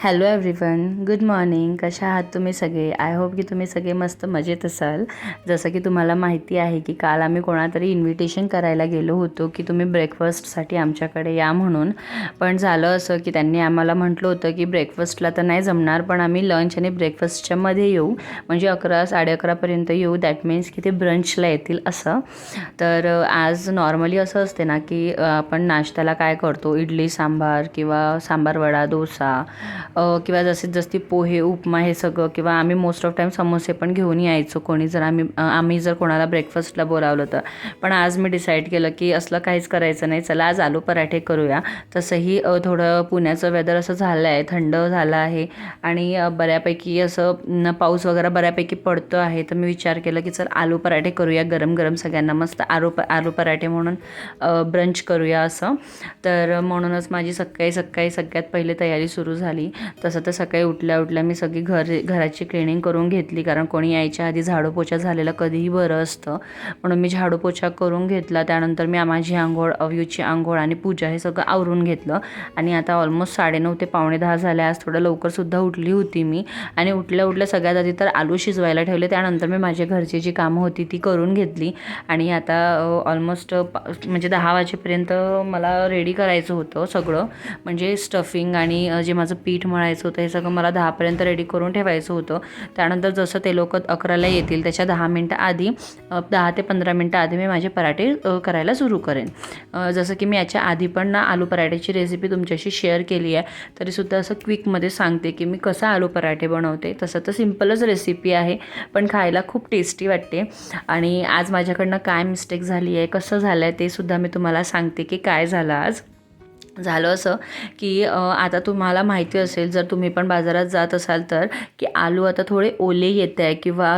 Hello everyone good morning कशा आहात तुम्ही सगळे? आय होप की तुम्ही सगळे मस्त मजेत असाल. जसं की तुम्हाला माहिती आहे की काल आम्ही कोणातरी इन्व्हिटेशन करायला गेलो होतो की तुम्ही ब्रेकफास्टसाठी आमच्याकडे या म्हणून. पण झालं असं की त्यांनी आम्हाला म्हटलं होतं की ब्रेकफास्टला तर नाही जमणार पण आम्ही लंच आणि ब्रेकफास्टच्या मध्ये येऊ. म्हणजे अकरा साडे अकरापर्यंत येऊ. दॅट मीन्स की ते ब्रंचला येतील असं. तर आज नॉर्मली असं असते ना की आपण नाश्त्याला काय करतो? इडली सांबार किंवा सांबार वडा डोसा किंवा जास्तीत जसे पोहे उपमा हे सगळं किंवा आम्ही मोस्ट ऑफ टाईम समोसे पण घेऊन यायचो कोणी जर आम्ही आम्ही जर कोणाला ब्रेकफास्टला बोलावलं तर. पण आज मी डिसाईड केलं की असलं काहीच करायचं नाही चला आज आलू पराठे करूया. तसंही थोडं पुण्याचं वेदर असं झालं आहे थंड झालं आहे. आणि बऱ्यापैकी असं पाऊस वगैरे बऱ्यापैकी पडतो आहे. तर मी विचार केला की चल आलू पराठे करूया गरम गरम सगळ्यांना मस्त आलू प आलू पराठे म्हणून ब्रंच करूया असं. तर म्हणूनच माझी सकाळी सकाळी सगळ्यात पहिले तयारी सुरू झाली. तसं तर सकाळी उठल्या उठल्या मी सगळी घर घराची क्लिनिंग करून घेतली. कारण कोणी यायच्या आधी झाडू पोछा झालेला कधीही बरं असतं. म्हणून मी झाडू पोछा करून घेतला. त्यानंतर मी माझी आंघोळ अव्यूची आंघोळ आणि पूजा हे सगळं आवरून घेतलं. आणि आता ऑलमोस्ट साडेनऊ ते पावणे दहा झाले. आज थोडं लवकरसुद्धा उठली होती मी. आणि उठल्या उठल्या सगळ्यात आधी तर आलू शिजवायला ठेवले. त्यानंतर मी माझ्या घरची जी कामं होती ती करून घेतली. आणि आता ऑलमोस्ट म्हणजे दहा वाजेपर्यंत मला रेडी करायचं होतं सगळं. म्हणजे स्टफिंग आणि जे माझं पीठ मळायचं होतं हे सगळं मला दहापर्यंत रेडी करून ठेवायचं होतं. त्यानंतर जसं ते लोक अकराला येतील त्याच्या दहा मिनटं आधी दहा ते पंधरा मिनटं आधी मी माझे पराठे करायला सुरू करेन. जसं की मी याच्या आधी पण ना आलू पराठ्याची रेसिपी तुमच्याशी शेअर केली आहे तरीसुद्धा असं क्विकमध्ये सांगते की मी कसं आलू पराठे बनवते. तसं तर सिम्पलच रेसिपी आहे पण खायला खूप टेस्टी वाटते. आणि आज माझ्याकडनं काय मिस्टेक झाली आहे कसं झालं आहे ते सुद्धा मी तुम्हाला सांगते की काय झालं आज. झालं असं की आता तुम्हाला माहिती असेल जर तुम्ही पण बाजारात जात असाल तर की आलू आता थोडे ओले येत आहे किंवा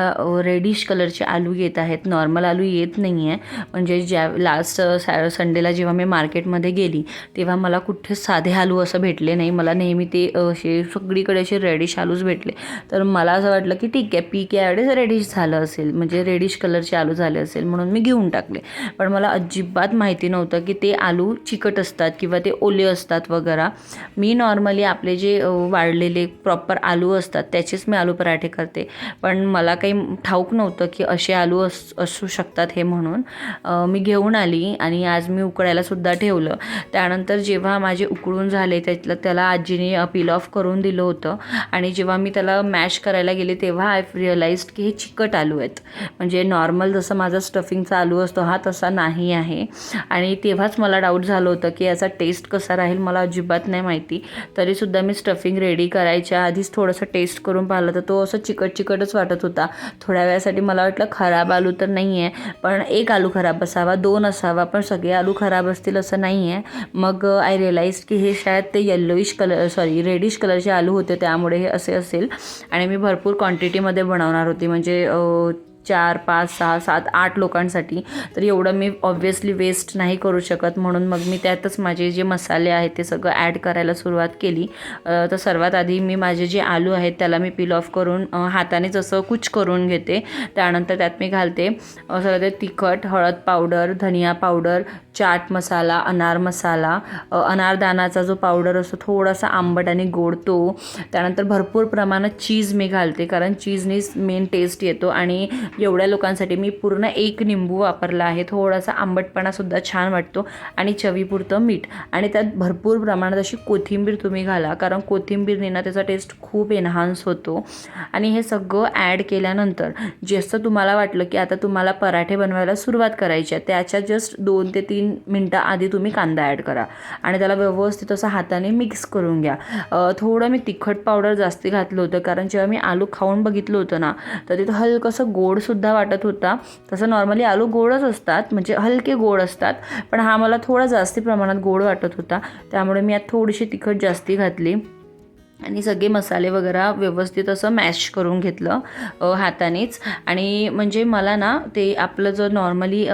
रेडिश कलरचे आलू येत आहेत. नॉर्मल आलू येत नाही आहे म्हणजे ज्या लास्ट सॅ संडेला जेव्हा मी मार्केटमध्ये गेली तेव्हा मला कुठे साधे आलू असं भेटले नाही. मला नेहमी ते असे सगळीकडे असे रेडिश आलूच भेटले. तर मला असं वाटलं की ठीक आहे पीक यावेळेस रेडिश झालं असेल. म्हणजे रेडिश कलरचे आलू झाले असेल म्हणून मी घेऊन टाकले. पण मला अजिबात माहिती नव्हतं की ते आलू चिकट असतात किंवा ते ओले असतात वगैरे. मी नॉर्मली आपले जे वाढलेले वाळलेले प्रॉपर आलू असतात त्याचेच मी आलू पराठे करते. पण मला काही ठाऊक नव्हतं की असे आलू अस असू शकतात हे म्हणून. मी घेऊन आली आणि आज मी उकडायलासुद्धा ठेवलं. त्यानंतर जेव्हा माझे उकळून झाले त्यातलं त्याला आजीने पील ऑफ करून दिलं होतं. आणि जेव्हा मी त्याला मॅश करायला गेले तेव्हा आय रिअलाइज की हे चिकट आलू आहेत. म्हणजे नॉर्मल जसं माझा स्टफिंगचा आलू असतो हा तसा नाही आहे. आणि तेव्हाच मला डाऊट झालं होतं की याचा टेस्ट कसा राहील मला अजिबात नाही माहिती. तरीसुद्धा मी स्टफिंग रेडी करायच्या आधीच थोडंसं टेस्ट करून पाहिलं तर तो असं चिकट चिकटच वाटत होता. थोड्या वेळासाठी मला वाटलं खराब आलू तर नाही आहे पण एक आलू खराब असावा दोन असावा पण सगळे आलू खराब असतील असं नाही आहे मग आय रिअलाइज की हे शायद ते येल्लोइश कलर सॉरी रेडिश कलरचे आलू होते त्यामुळे हे असे असेल. आणि मी भरपूर क्वांटिटीमध्ये बनवणार होती. म्हणजे चार पाच सहा सात आठ लोकांसाठी तर एवढं मी ऑब्व्हियसली वेस्ट नाही करू शकत. म्हणून मग मी त्यातच माझे जे मसाले आहेत ते सगळं ॲड करायला सुरुवात केली. तर सर्वात आधी मी माझे जे आलू आहेत त्याला मी पील ऑफ करून हाताने हातानेच असं कुच करून घेते. त्यानंतर त्यात मी घालते सगळं ते तिखट हळद पावडर धनिया पावडर चाट मसाला अनार मसाला अनारदानाचा जो पावडर असतो थोडासा आंबट आणि गोड तो. त्यानंतर भरपूर प्रमाणात चीज मी घालते कारण चीजने मेन टेस्ट येतो. आणि एवढ्या लोकांसाठी मी पूर्ण एक निंबू वापरला आहे. थोडासा आंबटपणासुद्धा छान वाटतो. आणि चवीपुरतं मीठ. आणि त्यात भरपूर प्रमाणात अशी कोथिंबीर तुम्ही घाला कारण कोथिंबीरने ना त्याचा टेस्ट खूप एन्हान्स होतो. आणि हे सगळं ॲड केल्यानंतर जसं तुम्हाला वाटलं की आता तुम्हाला पराठे बनवायला सुरुवात करायची आहे त्याच्या जस्ट दोन ते तीन तीन मिनटं आधी तुम्ही कांदा ॲड करा. आणि त्याला व्यवस्थित असं हाताने मिक्स करून घ्या. थोडं मी तिखट पावडर जास्ती घातलं होतं कारण जेव्हा मी आलू खाऊन बघितलं होतं ना तर तिथं हलकंसं गोडसुद्धा वाटत होता. तसं नॉर्मली आलू गोडच असतात म्हणजे हलके गोड असतात पण हा मला थोडा जास्ती प्रमाणात गोड वाटत होता. त्यामुळे मी यात थोडीशी तिखट जास्ती घातली. आणि सगळे मसाले वगैरे व्यवस्थित असं मॅश करून घेतलं हातानेच. आणि म्हणजे मला ना ते आपलं जर नॉर्मली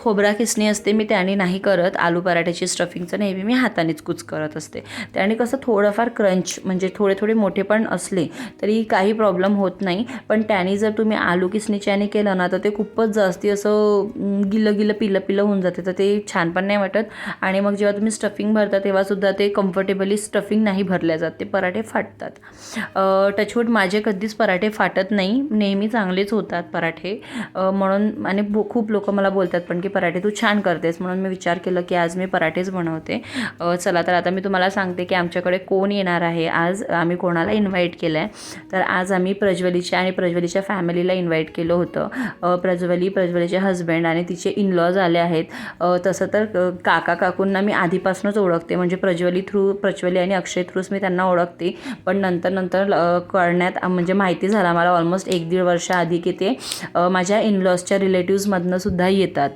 खोबरा किसणी असते मी त्याने नाही करत. आलू पराठ्याची स्टफिंगचं नेहमी मी हातानेच कुच करत असते. त्याने कसं थोडंफार क्रंच म्हणजे थोडे थोडे मोठे पण असले तरी काही प्रॉब्लेम होत नाही. पण त्याने जर तुम्ही आलू किसणीच्याने केलं ना तर ते खूपच जास्ती असं गिलं गिलं पिलं पिलं होऊन जाते. तर ते छान पण नाही वाटत. आणि मग जेव्हा तुम्ही स्टफिंग भरता तेव्हासुद्धा ते कम्फर्टेबली स्टफिंग नाही भरल्या जात. ते पराठे फाटतात. टचवूट माझे कधीच पराठे फाटत नाही. नेहमी चांगलेच होतात पराठे. म्हणून आणि खूप लोक मला बोलतात पण की पराठे तू छान करतेस म्हणून मी विचार केलं की आज मी पराठेच बनवते. चला तर आता मी तुम्हाला सांगते की आमच्याकडे कोण येणार आहे. आज आम्ही कोणाला इन्व्हाइट केलं आहे तर आज आम्ही प्रज्वलीच्या आणि प्रज्वलीच्या फॅमिलीला इन्व्हाइट केलं होतं. प्रज्वली प्रज्वलीचे हस्बंड आणि तिचे इनलॉज आले आहेत. तसं तर काका काकूंना मी आधीपासूनच ओळखते. म्हणजे प्रज्वली थ्रू प्रज्वली आणि अक्षय थ्रूच मी त्यांना ओळखते. पण नंतर नंतर कळण्यात म्हणजे माहिती झाला. मला ऑलमोस्ट एक दीड वर्ष आधी की ते माझ्या इनलॉजच्या रिलेटिव्समधनं सुद्धा येतात.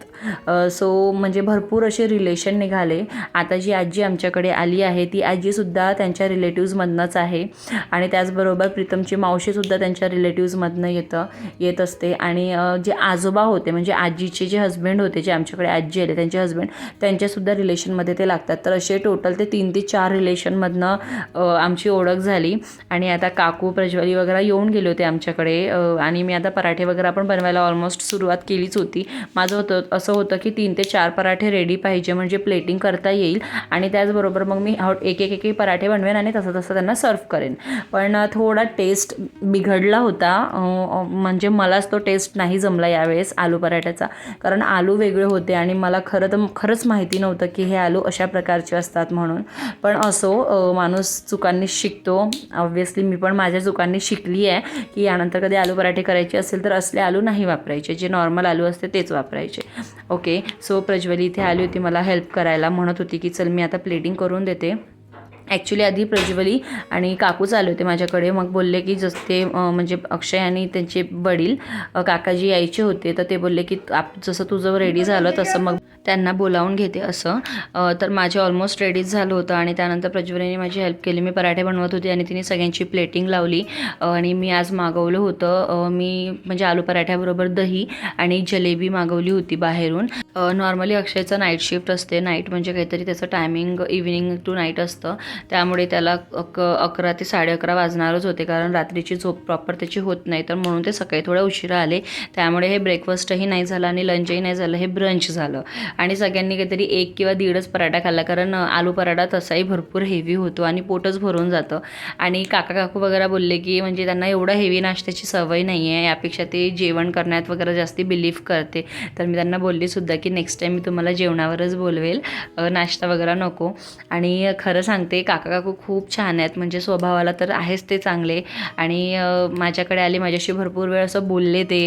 सो म्हणजे भरपूर असे रिलेशन निघाले. आता जी आजी आमच्याकडे आली आहे ती आजीसुद्धा त्यांच्या रिलेटिव्जमधनंच आहे. आणि त्याचबरोबर प्रीतमची मावशीसुद्धा त्यांच्या रिलेटिव्जमधनं येतं येत असते. आणि जे आजोबा होते म्हणजे आजीचे जे हस्बंड होते जे आमच्याकडे आजी आले त्यांचे हस्बंड त्यांच्यासुद्धा रिलेशनमध्ये ते लागतात. तर असे टोटल ते तीन ते चार रिलेशनमधनं आमची ओळख झाली. आणि आता काकू प्रज्वली वगैरे येऊन गेले होते आमच्याकडे. आणि मी आता पराठे वगैरे पण बनवायला ऑलमोस्ट सुरुवात केलीच होती. माझं होतं असं होतं की तीन ते चार पराठे रेडी पाहिजे म्हणजे प्लेटिंग करता येईल. आणि त्याचबरोबर मग मी हॉट एक एक एक पराठे बनवेन आणि तसं तसं त्यांना सर्व करेन. पण थोडा टेस्ट बिघडला होता. म्हणजे मलाच तो टेस्ट नाही जमला यावेळेस आलू पराठ्याचा. कारण आलू वेगळे होते आणि मला खरं तर खरंच माहिती नव्हतं की हे आलू अशा प्रकारचे असतात म्हणून. पण असो माणूस चुकांनी शिकतो. ऑब्व्हियसली मी पण माझ्या चुकांनी शिकली आहे की यानंतर कधी आलू पराठे करायचे असेल तर असले आलू नाही वापरायचे. जे नॉर्मल आलू असते तेच वापरायचे. ओके. सो प्रज्वली इथे आली होती मला हेल्प करायला. म्हणत होती की चल मी आता प्लेटिंग करून देते. ॲक्च्युली आधी प्रज्वली आणि काकूच आले होते माझ्याकडे. मग बोलले की जसे ते म्हणजे अक्षय आणि त्यांचे वडील काकाजी यायचे होते तर ते बोलले की आप जसं तुझं रेडी झालं तसं मग त्यांना बोलावून घेते असं. तर माझे ऑलमोस्ट रेडीच झालं होतं आणि त्यानंतर प्रज्वलीने माझी हेल्प केली. मी पराठे बनवत होते आणि तिने सगळ्यांची प्लेटिंग लावली. आणि मी आज मागवलं होतं. मी म्हणजे आलू पराठ्याबरोबर दही आणि जलेबी मागवली होती बाहेरून. नॉर्मली अक्षयचं नाईट शिफ्ट असते. नाईट म्हणजे काहीतरी त्याचं टायमिंग इव्हिनिंग टू नाईट असतं. त्यामुळे त्याला अक अकरा ते साडे अकरा वाजणारच होते. कारण रात्रीची झोप प्रॉपर त्याची होत नाही. तर म्हणून ते सकाळी थोडं उशिरा आले. त्यामुळे हे ब्रेकफास्टही नाही झालं आणि लंचही नाही झालं. हे ब्रंच झालं. आणि सगळ्यांनी काहीतरी एक किंवा दीडच पराठा खाल्ला कारण आलू पराठा तसाही भरपूर हेवी होतो आणि पोटच भरून जातं. आणि काका काकू वगैरे बोलले की म्हणजे त्यांना एवढं हेवी नाश्त्याची सवय नाही आहे यापेक्षा ते जेवण करण्यात वगैरे जास्ती बिलीव्ह करते. तर मी त्यांना बोललीसुद्धा की नेक्स्ट टाईम मी तुम्हाला जेवणावरच बोलवेल. नाश्ता वगैरे नको. आणि खरं सांगते काका काकू खूप छान आहेत. म्हणजे स्वभावाला तर आहेच ते चांगले. आणि माझ्याकडे आले माझ्याशी भरपूर वेळ असं बोलले ते.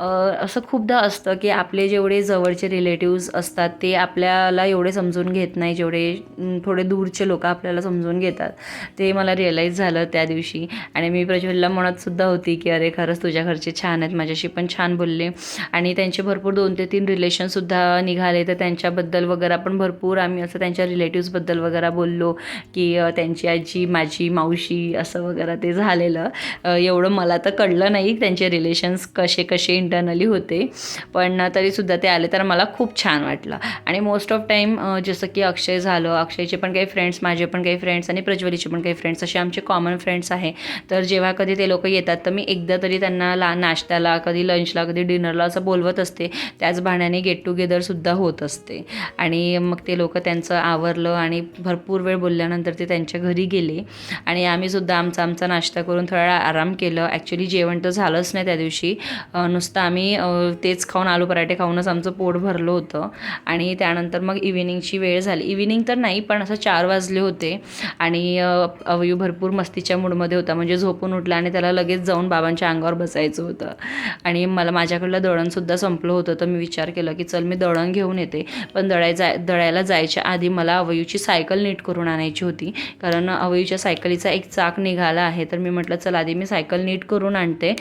असं खूपदा असतं की आपले जेवढे जवळचे रिलेटिव्ज असतात असतात ते आपल्याला एवढे समजून घेत नाही जेवढे थोडे दूरचे लोक आपल्याला समजून घेतात. ते मला रिअलाईज झालं त्या दिवशी. आणि मी प्रज्वलला मनातसुद्धा होती की अरे खरंच तुझ्या घरचे छान आहेत माझ्याशी पण छान बोलले. आणि त्यांचे भरपूर दोन ते तीन रिलेशनसुद्धा निघाले. तर त्यांच्याबद्दल वगैरे पण भरपूर आम्ही असं त्यांच्या रिलेटिव्सबद्दल वगैरे बोललो की त्यांची आजी माझी मावशी असं वगैरे ते झालेलं. एवढं मला तर कळलं नाही त्यांचे रिलेशन्स कसे कसे इंटरनली होते. पण तरीसुद्धा ते आले. तर मला खूप छान वाटलं. आणि मोस्ट ऑफ टाईम जसं की अक्षय झालं अक्षयचे पण काही फ्रेंड्स माझे पण काही फ्रेंड्स आणि प्रज्वलीचे पण काही फ्रेंड्स असे आमचे कॉमन फ्रेंड्स आहे. तर जेव्हा कधी ते लोक येतात तर मी एकदा तरी त्यांना ला नाश्त्याला कधी लंचला कधी डिनरला असं बोलवत असते. त्याच भाण्याने गेट टुगेदरसुद्धा होत असते. आणि मग ते लोक त्यांचं आवरलं आणि भरपूर वेळ बोलल्यानंतर ते त्यांच्या घरी गेले. आणि आम्हीसुद्धा आमचा आमचा नाश्ता करून थोडा वेळा आराम केलं. ॲक्च्युली जेवण तर झालंच नाही त्या दिवशी. नुसतं आम्ही तेच खाऊन आलू पराठे खाऊनच आमचं पोट भरलं होतं. आणि त्यानंतर मग इव्हिनिंगची वेळ झाली. इव्हिनिंग तर नाही पण असं चार वाजले होते. आणि अवयू भरपूर मस्तीच्या मूडमध्ये होता. म्हणजे झोपून उठला आणि त्याला लगेच जाऊन बाबांच्या अंगावर बसायचं होतं. आणि मला माझ्याकडलं दळणसुद्धा संपलं होतं. तर मी विचार केला की चल मी दळण घेऊन येते. पण दळाय जाय दळायला जायच्या आधी मला अवयूची सायकल नीट करून आणायची होती. कारण अवयूच्या सायकलीचा एक चाक निघाला आहे. तर मी म्हटलं चल आधी मी सायकल नीट करून आणते.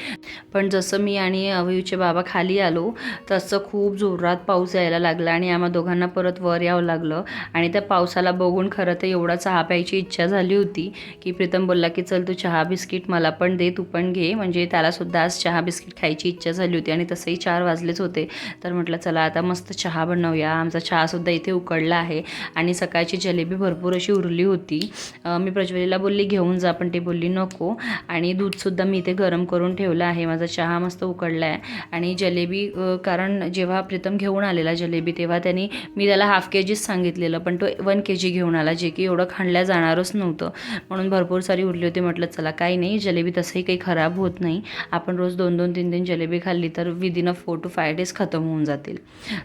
पण जसं मी आणि अवयूचे बाबा खाली आलो तसं खूप जोरात पाऊस यायला लागला आणि आणि आम्हा दोघांना परत वर यावं लागलं. आणि त्या पावसाला बघून खरं तर एवढा चहा प्यायची इच्छा झाली होती की प्रीतम बोलला की चल तू चहा बिस्किट मला पण दे तू पण घे. म्हणजे त्यालासुद्धा आज चहा बिस्किट खायची इच्छा झाली होती आणि तसंही चार वाजलेच होते. तर म्हटलं चला आता मस्त चहा बनवूया. आमचा चहासुद्धा इथे उकडला आहे. आणि सकाळची जलेबी भरपूर अशी उरली होती. मी प्रज्वलीला बोलली घेऊन जा. पण ती बोलली नको. आणि दूधसुद्धा मी इथे गरम करून ठेवलं आहे. माझा चहा मस्त उकडला आहे. आणि जलेबी कारण जेव्हा प्रीतम घेऊन आलेला जलेबी तेव्हा तेव्हा त्यांनी मी त्याला हाफ के जीच सांगितलेलं पण तो वन के जी घेऊन आला जे की एवढं खाणल्या जाणारच नव्हतं. म्हणून भरपूर सारी उरली होती म्हटलं चला काही नाही जलेबी तसंही काही खराब होत नाही. आपण रोज दोन दोन तीन तीन जलेबी खाल्ली तर within a four to five days खतम होऊन जातील.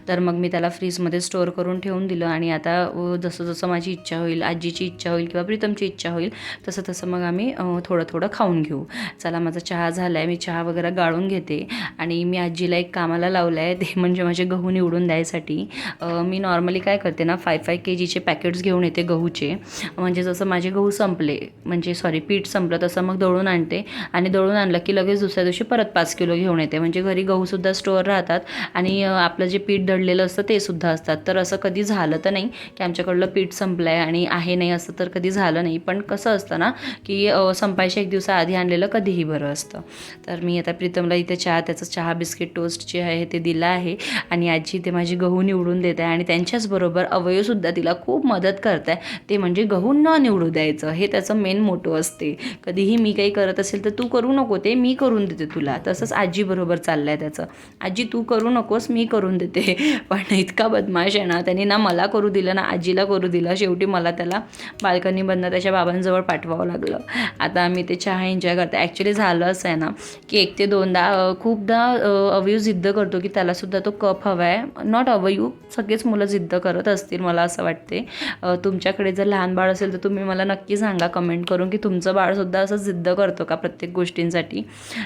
तर मग मी त्याला फ्रीजमध्ये स्टोअर करून ठेवून दिलं आणि आता जसं जसं माझी इच्छा होईल आजीची इच्छा होईल किंवा प्रीतमची इच्छा होईल तसं तसं मग आम्ही थोडं थोडं खाऊन घेऊ. चला माझा चहा झाला आहे मी चहा वगैरे गाळून घेते. आणि मी आजीला एक कामाला लावलं आहे ते म्हणजे माझे गहू निवडून द्यायसाठी. मी नॉर्मली काय करते ना फाय फाय के जीचे पॅकेट्स घेऊन येते गहूचे. म्हणजे जसं माझे गहू संपले म्हणजे सॉरी पीठ संपलं तसं मग दळून आणते. आणि दळून आणलं की लगेच दुसऱ्या दिवशी परत पाच किलो घेऊन येते. म्हणजे घरी गहूसुद्धा स्टोअर राहतात आणि आपलं जे पीठ दळलेलं असतं ते सुद्धा असतात. तर असं कधी झालं तर नाही की आमच्याकडलं पीठ संपलं आहे आणि आहे नाही असं तर कधी झालं नाही. पण कसं असतं ना की संपायच्या एक दिवसाआधी आणलेलं कधीही बरं असतं. तर मी आता प्रीतमला इथे चहा त्याचं चहा बिस्किट टोस्ट जे आहे ते दिलं आहे. आणि आजी ते माझी गहू निवडून देत आहे आणि त्यांच्याचबरोबर अवयवसुद्धा तिला खूप मदत करत आहे. ते म्हणजे गहू न निवडू द्यायचं. हे त्याचं मेन मोठं असते. कधीही मी काही करत असेल तर तू करू नको ते मी करून देते तुला. तसंच आजीबरोबर चाललं आहे त्याचं. आजी तू करू नकोस मी करून देते. पण इतका बदमाश आहे ना त्यांनी ना मला करू दिलं ना आजीला करू दिलं. शेवटी मला त्याला बाल्कनीमधनं त्याच्या बाबांजवळ पाठवावं लागलं. आता आम्ही ते चहा एन्जॉय करतो ॲक्च्युली झालं असं आहे ना की एक ते दोनदा खूपदा अवयू अवयव जिद्द करतो की त्यालासुद्धा तो कप हवा आहे नॉट अवयव सगळेच मुलं जिद्द करत असतील मला असं वाटते. तुमच्याकडे जर लहान बाळ असेल तर तुम्ही मला नक्की सांगा कमेंट करून की तुमचं बाळसुद्धा असं जिद्द करतो का प्रत्येक गोष्टींसाठी?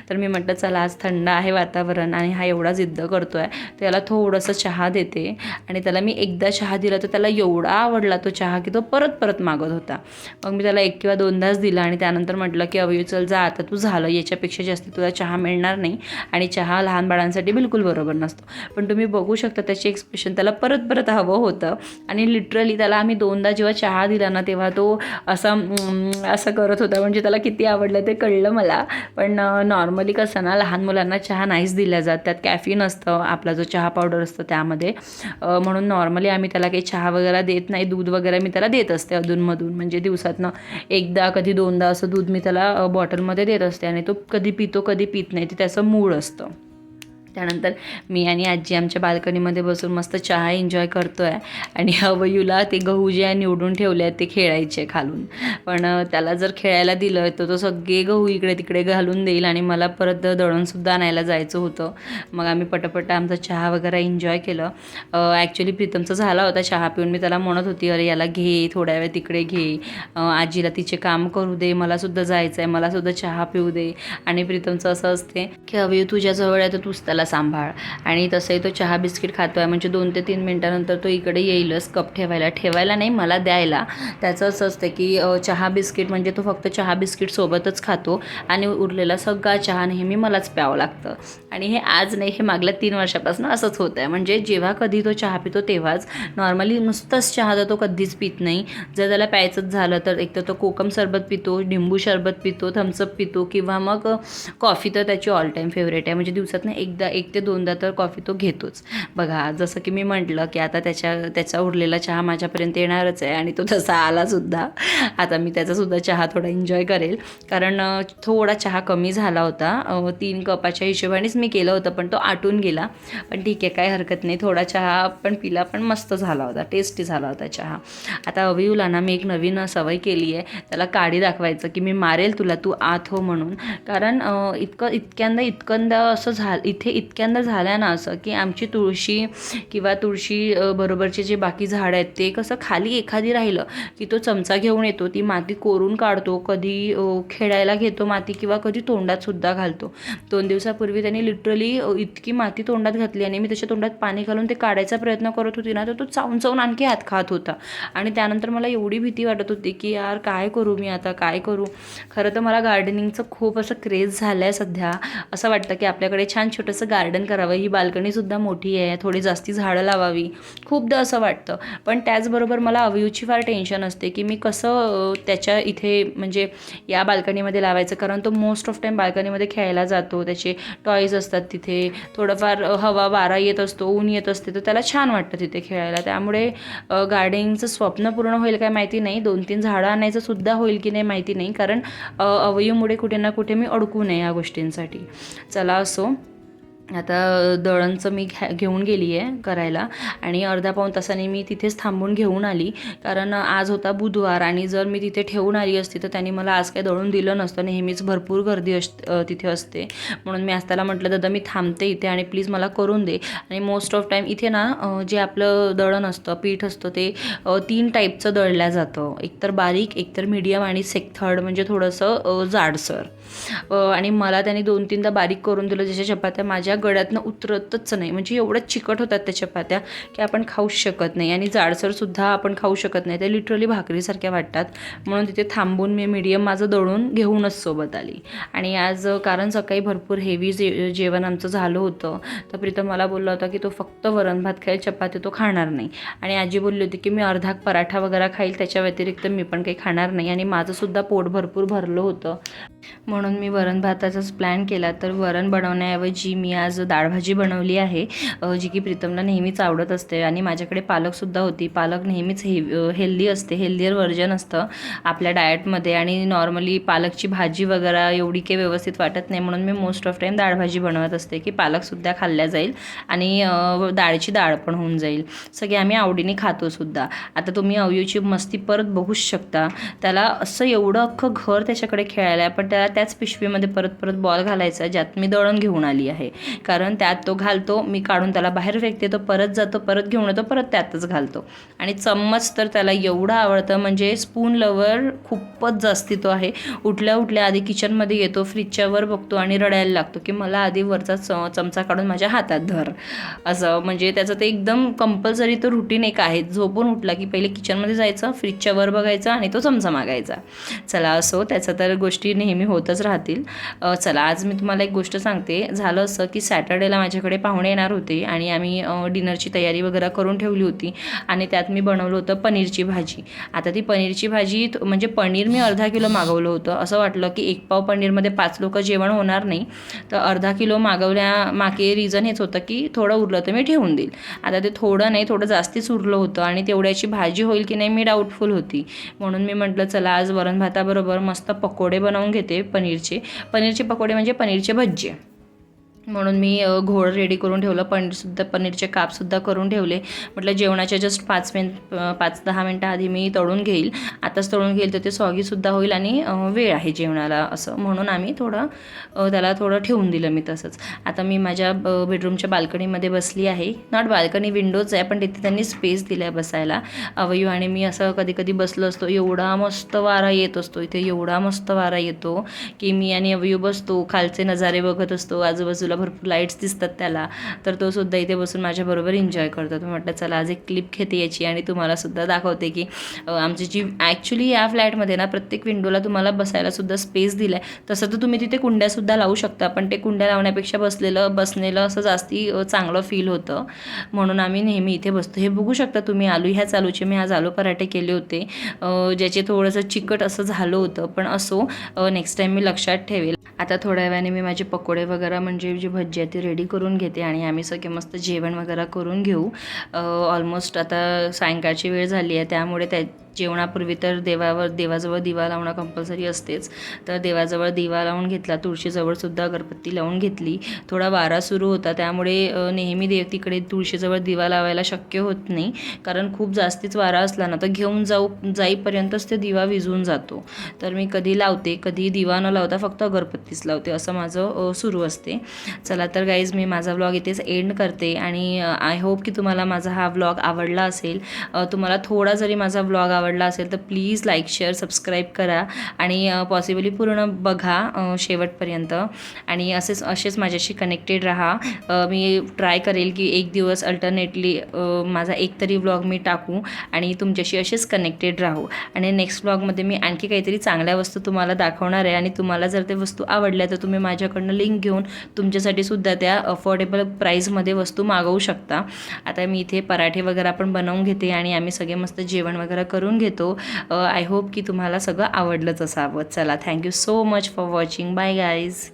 तर मी म्हटलं चला आज थंड आहे वातावरण आणि हा एवढा जिद्द करतो आहे त्याला थोडंसं चहा देते. आणि त्याला मी एकदा चहा दिला तर त्याला एवढा आवडला तो चहा की तो परत परत मागत होता. मग मी त्याला एक किंवा दोनदाच दिला आणि त्यानंतर म्हटलं की अवयू चल जा आता तू झालं याच्यापेक्षा जास्त तुला चहा मिळणार नाही. आणि चहा लहान बाळांसाठी बिलकुल बरोबर नसतो. पण तुम्ही बघू शकता त्याची एक्सप्रेशन त्याला परत परत हवं होतं. आणि लिटरली त्याला आम्ही दोनदा जेव्हा चहा दिला ना तेव्हा तो असा असं करत होता. म्हणजे त्याला किती आवडलं ते कळलं मला. पण नॉर्मली कसं ना लहान मुलांना चहा नाहीच दिल्या जात. त्यात कॅफिन असतं आपला जो चहा पावडर असतो त्यामध्ये. म्हणून नॉर्मली आम्ही त्याला काही चहा वगैरे देत नाही. दूध वगैरे मी त्याला देत असते अधूनमधून. म्हणजे दिवसातनं एकदा कधी दोनदा असं दूध मी त्याला बॉटलमध्ये देत असते. आणि तो कधी पितो कधी पित नाही. ते त्याचं मूळ असतं. त्यानंतर मी आणि आजी आमच्या बाल्कनीमध्ये बसून मस्त चहा एन्जॉय करतो आहे आणि अवयूला ते गहू जे आहे निवडून ठेवले आहेत ते खेळायचे खालून. पण त्याला जर खेळायला दिलं तर तो सगळे गहू इकडे तिकडे घालून देईल आणि मला परत दळणसुद्धा आणायला जायचं होतं. मग आम्ही पटापट आमचा चहा वगैरे एन्जॉय केलं. ॲक्च्युली प्रीतमचा झाला होता चहा पिऊन. मी त्याला म्हणत होती अरे याला घे थोड्या वेळ तिकडे घे. आजीला तिचे काम करू दे मलासुद्धा जायचं आहे मलासुद्धा चहा पिऊ दे. आणि प्रीतमचं असं असते की अवयू तुझ्याजवळ आहे तर तूच त्याला सांभाळ. आणि तसंही तो चहा बिस्किट खातो आहे म्हणजे दोन ते तीन मिनटानंतर तो इकडे येईलच कप ठेवायला. ठेवायला नाही मला द्यायला. त्याचं असं असतं की चहा बिस्किट म्हणजे तो फक्त चहा बिस्किट सोबतच खातो आणि उरलेला सगळा चहा नेहमी मलाच प्यावं लागतं. आणि हे आज नाही हे मागल्या तीन वर्षापासून असंच होतं आहे म्हणजे जेव्हा कधी तो चहा पितो तेव्हाच. नॉर्मली नुसतंच चहा तर तो कधीच पित नाही. जर त्याला प्यायचंच झालं तर एक तर तो कोकम सरबत पितो लिंबू सरबत पितो थम्सअप पितो किंवा मग कॉफी तर त्याची ऑल टाईम फेवरेट आहे. म्हणजे दिवसातनं एकदा एक ते दोनदा तर कॉफी तो घेतोच. बघा जसं की मी म्हटलं की आता त्याच्या त्याचा उरलेला चहा माझ्यापर्यंत येणारच आहे आणि तो तसा आलासुद्धा आता मी त्याचासुद्धा चहा थोडा एन्जॉय करेल. कारण थोडा चहा कमी झाला होता. तीन कपाच्या हिशोबानेच मी केलं होतं पण तो आटून गेला. पण ठीक आहे काय हरकत नाही. थोडा चहा पण पिला पण मस्त झाला होता. टेस्टी झाला होता चहा. आता अवियूला ना मी एक नवीन सवय केली आहे. त्याला काडी दाखवायचं की मी मारेल तुला तू आत हो म्हणून. कारण इतकं इतक्यांदा इतकंदा असं झालं इथे इतक्यांदा झालं ना असं की आमची तुळशी किंवा तुळशी बरोबरचे जे बाकी झाडं आहेत ते कसं खाली एखादी राहिलं की तो चमचा घेऊन येतो ती माती कोरून काढतो कधी खेळायला घेतो माती किंवा कधी तोंडात सुद्धा घालतो. दोन दिवसापूर्वी त्यांनी लिटरली इतकी माती तोंडात घातली आणि मी त्याच्या तोंडात पाणी घालून ते काढायचा प्रयत्न करत होती ना तर तो चावून चावून आणखी हात खात होता. आणि त्यानंतर मला एवढी भीती वाटत होती की यार काय करू मी आता काय करू? खरं तर मला गार्डनिंगचं खूप असं क्रेज झालं आहे सध्या. असं वाटतं की आपल्याकडे छान छोटंसं गार्डन करावं. ही बाल्कनीसुद्धा मोठी आहे. थोडी जास्ती झाडं लावावी. खूपदा असं वाटतं. पण त्याचबरोबर मला अवयूची फार टेन्शन असते की मी कसं त्याच्या इथे म्हणजे या बाल्कनीमध्ये लावायचं. कारण तो मोस्ट ऑफ टाईम बाल्कनीमध्ये खेळायला जातो. त्याचे टॉईज असतात तिथे. थोडंफार हवा वारा येत असतो ऊन येत असते. तर त्याला छान वाटतं तिथे खेळायला. त्यामुळे गार्डनिंगचं स्वप्न पूर्ण होईल काय माहिती नाही. दोन तीन झाडं आणायचं सुद्धा होईल की नाही माहिती नाही. कारण अवयवमुळे अवयूमुळे कुठे ना कुठे मी अडकू नये या गोष्टींसाठी. चला असो. आता दळणचं मी घ्या घेऊन गेली आहे करायला आणि अर्धा पाऊण तासाने मी तिथेच थांबून घेऊन आली. कारण आज होता बुधवार आणि जर मी तिथे ठेवून आली असती तर त्यांनी मला आज काही दळून दिलं नसतं. नेहमीच भरपूर गर्दी अस तिथे असते. म्हणून मी आज त्याला म्हटलं दादा मी थांबते इथे आणि प्लीज मला करून दे. आणि मोस्ट ऑफ टाईम इथे ना जे आपलं दळण असतं पीठ असतं ते तीन टाईपचं दळल्या जातं. एकतर बारीक एकतर मीडियम आणि सेक थर्ड म्हणजे थोडंसं जाडसर. आणि मला त्यांनी दोन तीनदा बारीक करून दिलं. ज्याच्या चपात्या माझ्या गळ्यातनं उतरतच नाही. म्हणजे एवढं चिकट होतात त्या चपात्या की आपण खाऊच शकत नाही. आणि जाडसरसुद्धा आपण खाऊ शकत नाही. ते लिटरली भाकरीसारख्या वाटतात. म्हणून तिथे थांबून मी मीडियम माझं दळून घेऊनच सोबत आली. आणि आज कारण सकाळी भरपूर हेवी जे जेवण आमचं झालं होतं तर प्रीतम मला बोलला होता की तो फक्त वरण भात खाईल चपाती तो खाणार नाही. आणि आजी बोलली होती की मी अर्धा पराठा वगैरे खाईल त्याच्या व्यतिरिक्त मी पण काही खाणार नाही. आणि माझंसुद्धा पोट भरपूर भरलं होतं. म्हणून मी वरण भाताचाच प्लॅन केला. तर वरण बनवण्याऐवजी मी आज डाळ भाजी बनवली आहे. जी की प्रीतमला नेहमीच आवडत असते आणि माझ्याकडे पालकसुद्धा होती. पालक नेहमीच हे हेल्दी असते हेल्दीअर व्हर्जन असतं आपल्या डाएटमध्ये आणि नॉर्मली पालकची भाजी वगैरे एवढी काही व्यवस्थित वाटत नाही म्हणून मी मोस्ट ऑफ टाईम डाळ भाजी बनवत असते की पालकसुद्धा खाल्ल्या जाईल आणि डाळीची डाळ पण होऊन जाईल. सगळे आम्ही आवडीने खातो सुद्धा. आता तुम्ही अवयूची मस्ती परत बघूच शकता. त्याला असं एवढं अख्खं घर त्याच्याकडे खेळायला आहे पण त्याला त्याच पिशवीमध्ये परत परत बॉल घालायचा ज्यात मी दळण घेऊन आली आहे. कारण त्यात तो घालतो मी काढून त्याला बाहेर फेकते तो परत जातो परत घेऊन येतो परत त्यातच घालतो. आणि चम्मच तर त्याला एवढं आवडतं म्हणजे स्पून लवर खूपच जास्ती तो आहे. उठल्या उठल्या आधी किचनमध्ये येतो फ्रीजच्या वर बघतो आणि रडायला लागतो की मला आधी वरचा च चमचा काढून माझ्या हातात धर. असं म्हणजे त्याचं ते एकदम कंपल्सरी तो रुटीन एक आहे. झोपून उठला की पहिले किचनमध्ये जायचं फ्रीजच्या वर बघायचं आणि तो चमचा मागायचा. चला असो त्याचं तर गोष्टी नेहमी होतच राहतील. चला आज मी तुम्हाला एक गोष्ट सांगते. झालं असं की सॅटर्डेला माझ्याकडे पाहुणे येणार होते आणि आम्ही डिनरची तयारी वगैरे करून ठेवली होती आणि त्यात मी बनवलं होतं पनीरची भाजी. आता ती पनीरची भाजी म्हणजे पनीर मी अर्धा किलो मागवलं होतं. असं वाटलं की एक पाव पनीरमध्ये पाच लोक जेवण होणार नाही तर अर्धा किलो मागवल्या मागे रिझन हेच होतं की थोडं उरलं तर मी ठेवून देईल. आता ते थोडं नाही थोडं जास्तीच उरलं होतं आणि तेवढ्याची भाजी होईल की नाही मी डाऊटफुल होती. म्हणून मी म्हटलं चला आज वरण भाताबरोबर मस्त पकोडे बनवून घेते पनीरचे. पनीरचे पकोडे म्हणजे पनीरचे भज्जे. म्हणून मी घोळ रेडी करून ठेवलं. पनीरसुद्धा पनीरचे कापसुद्धा करून ठेवले. म्हटलं जेवणाच्या जस्ट पाच मिनिट पाच दहा मिनटं आधी मी तळून घेईल. आताच तळून घेईल तर ते सॉगीसुद्धा होईल आणि वेळ आहे जेवणाला असं. म्हणून आम्ही थोडं त्याला थोडं ठेवून दिलं मी तसंच. आता मी माझ्या बेडरूमच्या बाल्कनीमध्ये बसली आहे. नॉट बाल्कनी विंडोज आहे पण तिथे त्यांनी स्पेस दिला आहे बसायला. अवयू आणि मी असं कधी कधी बसलो असतो. एवढा मस्त वारा येत असतो इथे. एवढा मस्त वारा येतो की मी आणि अवयू बसतो. खालचे नजारे बघत असतो. आजूबाजूला भरपूर लाईट्स दिसतात त्याला. तर तो सुद्धा इथे बसून माझ्याबरोबर एन्जॉय करतो. तो म्हटलं चला आज एक क्लिप घेते याची आणि तुम्हाला सुद्धा दाखवते की आमची जी ॲक्च्युली या फ्लॅटमध्ये ना प्रत्येक विंडोला तुम्हाला बसायला सुद्धा स्पेस दिला आहे तसं तर तुम्ही तिथे कुंड्यासुद्धा लावू शकता पण ते कुंड्या लावण्यापेक्षा बसलेलं बसलेलं असं जास्ती चांगलं फील होतं. म्हणून आम्ही नेहमी इथे बसतो. हे बघू शकता तुम्ही आलू ह्या चालूचे मी आज आलू पराठे केले होते. ज्याचे थोडंसं चिकट असं झालं होतं पण असो नेक्स्ट टाईम मी लक्षात ठेवेल. आता थोड्या वेळाने मी माझे पकोडे वगैरे म्हणजे जी भज्जी आहे ती रेडी करून घेते आणि आम्ही सगळे मस्त जेवण वगैरे करून घेऊ. ऑलमोस्ट आता सायंकाळची वेळ झाली आहे त्यामुळे त्या जेवणापूर्वी तर देवावर देवाजवळ दिवा लावणं कंपल्सरी असतेच. तर देवाजवळ दिवा लावून घेतला तुळशीजवळसुद्धा अगरबत्ती लावून घेतली. थोडा वारा सुरू होता त्यामुळे नेहमी देव तिकडे तुळशीजवळ दिवा लावायला शक्य होत नाही. कारण खूप जास्तीच वारा असला ना तर घेऊन जाऊ जाईपर्यंतच ते दिवा विझून जातो. तर मी कधी लावते कधी दिवा न लावता फक्त अगरबत्तीच लावते असं माझं सुरू असते. चला तर गाईज मी माझा व्लॉग इथेच एंड करते आणि आय होप की तुम्हाला माझा हा व्लॉग आवडला असेल. तुम्हाला थोडा जरी माझा व्लॉग आवडला असेल तर प्लीज लाईक शेअर सबस्क्राईब करा आणि पॉसिबली पूर्ण बघा शेवटपर्यंत. आणि असेच असेच माझ्याशी कनेक्टेड राहा. मी ट्राय करेल की एक दिवस अल्टरनेटली माझा एक तरी व्लॉग मी टाकू आणि तुमच्याशी असेच कनेक्टेड राहू. आणि नेक्स्ट व्लॉगमध्ये मी आणखी काहीतरी चांगल्या वस्तू तुम्हाला दाखवणार आहे आणि तुम्हाला जर ते वस्तू आवडल्या तर तुम्ही माझ्याकडनं लिंक घेऊन तुमच्या त्यांच्यासाठी सुद्धा त्या अफोर्डेबल प्राईजमध्ये वस्तू मागवू शकता. आता मी इथे पराठे वगैरे पण बनवून घेते आणि आम्ही सगळे मस्त जेवण वगैरे करून घेतो. आय होप की तुम्हाला सगळं आवडलंच असावं. चला thank you so much for watching bye guys